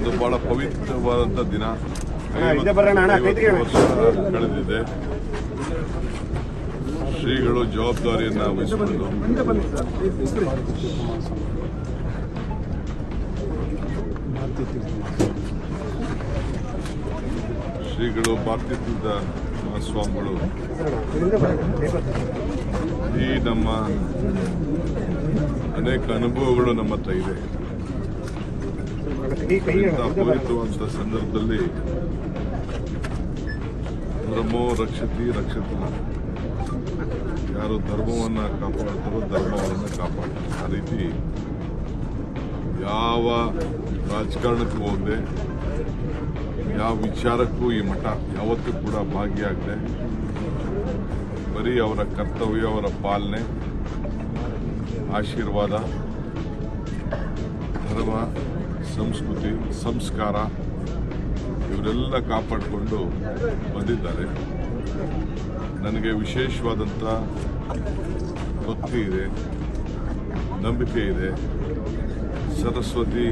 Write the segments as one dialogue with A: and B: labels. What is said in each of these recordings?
A: ಇದು ಬಹಳ ಪವಿತ್ರವಾದಂಥ ದಿನ. ಕಳೆದಿದೆ. ಶ್ರೀಗಳು ಜವಾಬ್ದಾರಿಯನ್ನ ವಹಿಸಿಕೊಂಡು ಶ್ರೀಗಳು ಭಾರತೀಯ ತೀರ್ಥ ಮಹಾಸ್ವಾಮಿಗಳು ಈ ನಮ್ಮ ಅನೇಕ ಅನುಭವಗಳು ನಮ್ಮ ಹತ್ರ ಇದೆ ಪವಿತ್ರವಾದಂಥ ಸಂದರ್ಭದಲ್ಲಿ ಧರ್ಮೋ ರಕ್ಷತಿ ರಕ್ಷತನ ಯಾರು ಧರ್ಮವನ್ನು ಕಾಪಾಡ್ತಾರೋ ಧರ್ಮವನ್ನು ಕಾಪಾಡ್ತಾರೆ. ಆ ರೀತಿ ಯಾವ ರಾಜಕಾರಣಕ್ಕೂ ಹೋಗದೆ ಯಾವ ವಿಚಾರಕ್ಕೂ ಈ ಮಠ ಯಾವತ್ತೂ ಕೂಡ ಭಾಗಿಯಾಗದೆ ಬರೀ ಅವರ ಕರ್ತವ್ಯ, ಅವರ ಪಾಲನೆ, ಆಶೀರ್ವಾದ, ಧರ್ಮ, ಸಂಸ್ಕೃತಿ, ಸಂಸ್ಕಾರ ಇವರೆಲ್ಲ ಕಾಪಾಡಿಕೊಂಡು ಬಂದಿದ್ದಾರೆ. ನನಗೆ ವಿಶೇಷವಾದಂಥ ಭಕ್ತಿ ಇದೆ, ನಂಬಿಕೆ ಇದೆ. ಸರಸ್ವತಿ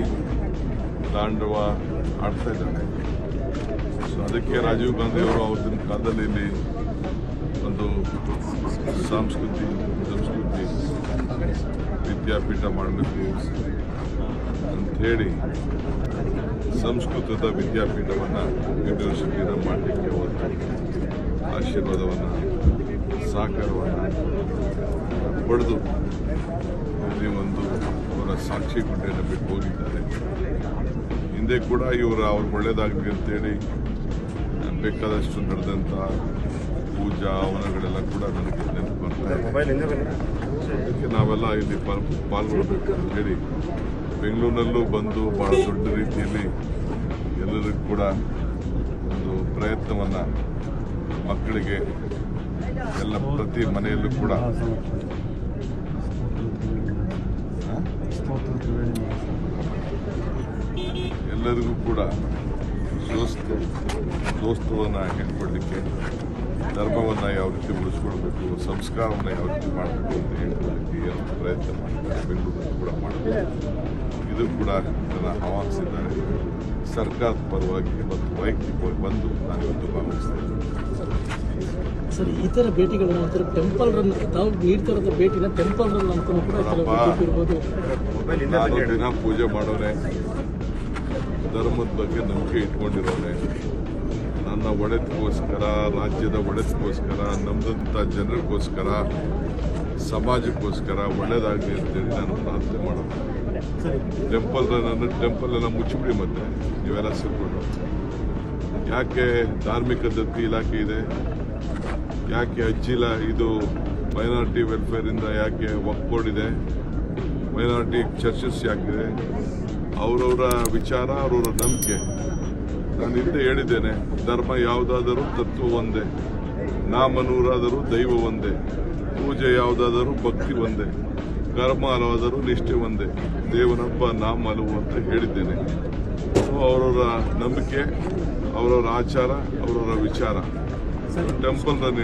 A: ತಾಂಡವ ಆಡ್ತಾ ಇದ್ದಾಳೆ ಅದಕ್ಕೆ ರಾಜೀವ್ ಗಾಂಧಿ ಅವರು ಅವತ್ತಿನ ಕಾಲದಲ್ಲಿ ಇಲ್ಲಿ ಒಂದು ಸಾಂಸ್ಕೃತಿ, ಸಂಸ್ಕೃತಿ ವಿದ್ಯಾಪೀಠ ಮಾಡಬೇಕು ಅಂಥೇಳಿ ಸಂಸ್ಕೃತದ ವಿದ್ಯಾಪೀಠವನ್ನು ಯೂನಿವರ್ಸಿಟಿನ ಮಾಡಲಿಕ್ಕೆ ಅವರು ಆಶೀರ್ವಾದವನ್ನು, ಸಹಕಾರವನ್ನು ಪಡೆದು ಇಲ್ಲಿ ಒಂದು ಅವರ ಸಾಕ್ಷಿ ಗುಡ್ಡೆಯನ್ನು ಬಿಟ್ಟು ಹೋಗಿದ್ದಾರೆ. ಹಿಂದೆ ಕೂಡ ಇವರು ಅವ್ರಿಗೆ ಒಳ್ಳೇದಾಗಲಿ ಅಂತೇಳಿ ಬೇಕಾದಷ್ಟು ನಡೆದಂಥ ಪೂಜಾ ಹವನಗಳೆಲ್ಲ ಕೂಡ ನನಗೆ ನೆನಪು ಅದಕ್ಕೆ ನಾವೆಲ್ಲ ಇಲ್ಲಿ ಪಾಲ್ ಪಾಲ್ಗೊಳ್ಬೇಕು ಅಂತ ಹೇಳಿ ಬೆಂಗಳೂರಿನಲ್ಲೂ ಬಂದು ಬಹಳ ದೊಡ್ಡ ರೀತಿಯಲ್ಲಿ ಎಲ್ಲರಿಗೂ ಕೂಡ ಒಂದು ಪ್ರಯತ್ನವನ್ನು ಮಕ್ಕಳಿಗೆ ಎಲ್ಲ ಪ್ರತಿ ಮನೆಯಲ್ಲೂ ಕೂಡ. ಎಲ್ಲರಿಗೂ ಕೂಡ ದೋಸ್ತು ದೋಸ್ತವನ್ನು ಹೇಳ್ಕೊಡ್ಲಿಕ್ಕೆ ಧರ್ಮವನ್ನು ಯಾವ ರೀತಿ ಉಳಿಸ್ಕೊಳ್ಬೇಕು ಸಂಸ್ಕಾರವನ್ನು ಯಾವ ರೀತಿ ಮಾಡಬೇಕು ಅಂತ ಹೇಳ್ಕೊಳ್ಳಿಕ್ಕೆ ಏನು ಪ್ರಯತ್ನ ಮಾಡ್ತಾರೆ ಬೆಂಗಳೂರಲ್ಲಿ ಕೂಡ ಮಾಡಬೇಕು ಇದು ಕೂಡ ನನ್ನ ಆಹ್ವಾನಿಸಿದ್ದಾರೆ. ಸರ್ಕಾರದ ಪರವಾಗಿ ಮತ್ತು ವೈಯಕ್ತಿಕವಾಗಿ ಬಂದು ನಾನು ಇವತ್ತು ಭಾವಿಸ್ತೇನೆ.
B: ಸರ್ ಈ ಥರ ಭೇಟಿಗಳನ್ನು ಒಂಥರ ಟೆಂಪಲ್ ರನ್ ತಾವು ನೀಡ್ತಾರದ ಭೇಟಿನ ಟೆಂಪಲ್ ರನ್ ಅಂತ ಕೂಡ ಇರ್ಬೋದು.
A: ದಿನ ಪೂಜೆ ಮಾಡೋನೆ ಧರ್ಮದ ಬಗ್ಗೆ ನಂಬಿಕೆ ಇಟ್ಕೊಂಡಿರೋನೆ. ನನ್ನ ಒಡೆತಕ್ಕೋಸ್ಕರ, ರಾಜ್ಯದ ಒಡೆತಕ್ಕೋಸ್ಕರ ನಮ್ಮದಂಥ ಜನರಿಗೋಸ್ಕರ, ಸಮಾಜಕ್ಕೋಸ್ಕರ ಒಳ್ಳೇದಾಗಲಿ ಅಂತೇಳಿ ನಾನು ಪ್ರಾರ್ಥನೆ ಮಾಡೋದು. ಟೆಂಪಲ್ ನನ್ನ ಟೆಂಪಲ್ ಎಲ್ಲ ಮುಚ್ಚಿಬಿಡಿ ಮತ್ತೆ, ನೀವೆಲ್ಲ ಸೇರ್ಕೊಂಡು. ಯಾಕೆ ಧಾರ್ಮಿಕ ದತ್ತಿ ಇಲಾಖೆ ಇದೆ? ಯಾಕೆ ಅಜ್ಜಿಲ ಇದು ಮೈನಾರಿಟಿ ವೆಲ್ಫೇರಿಂದ ಯಾಕೆ ಬೋರ್ಡ್ ಇದೆ ಮೈನಾರಿಟಿ ಚರ್ಚಸ್ ಯಾಕಿದೆ? ಅವರವರ ವಿಚಾರ ಅವರವರ ನಂಬಿಕೆ. ನಾನು ಹಿಂದೆ ಹೇಳಿದ್ದೇನೆ ಧರ್ಮ ಯಾವುದಾದರೂ ತತ್ವ ಒಂದೇ ನಾಮನೂರಾದರೂ ದೈವ ಒಂದೇ ಪೂಜೆ ಯಾವುದಾದರೂ ಭಕ್ತಿ ಒಂದೇ ಕರ್ಮ ಹಲವಾದರೂ ನಿಷ್ಠೆ ಒಂದೇ ದೇವನಪ್ಪ ನಾಮ ಹಲವು ಅಂತ ಹೇಳಿದ್ದೇನೆ. ಸೊ ಅವರವರ ನಂಬಿಕೆ ಅವರವರ ಆಚಾರ ಅವರವರ ವಿಚಾರ. Temple run